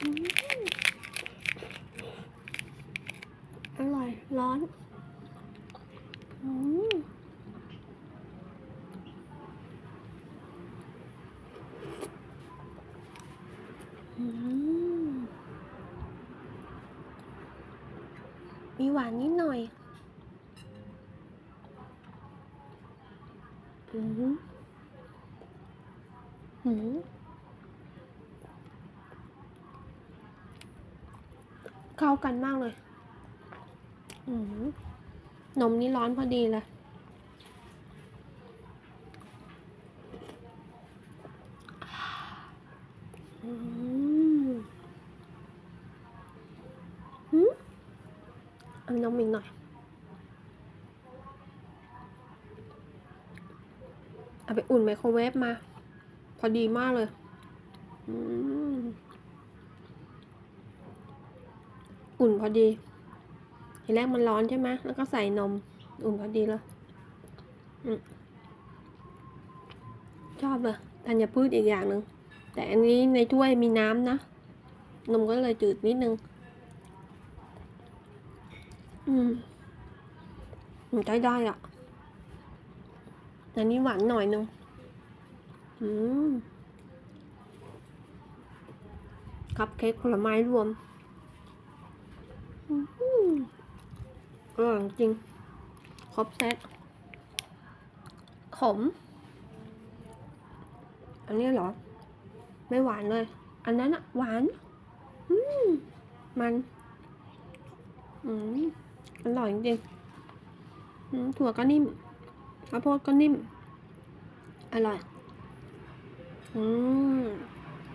อร่อย ร้อนอืมมีหวานนิดหน่อย อืมอืม เข้ากันมากเลยอืมนมนี่ร้อนพอดีเลย อืมหืมเอานมอีกหน่อย เอาไปอุ่นไมโครเวฟมา พอดีมากเลย อืม อุ่นพอดีทีแรกมันร้อนใช่ไหมแล้วก็ใส่นม อุ่นพอดีเลยอืมชอบเลยธัญพืชอีกอย่างหนึ่งแต่อันนี้ในถ้วยมีน้ำนะ นมก็เลยจืดนิดนึง อืมอืมได้ได้อะอันนี้หวานหน่อยนึง อืมคัพเค้กผลไม้รวม อืมอร่อยจริง ครบเซตขม อันนี้เหรอ ไม่หวานเลย อันนั้นอะหวาน อืม มัน อืม อร่อยจริงอืมถั่วก็นิ่มข้าวโพดก็นิ่ม อร่อย อืม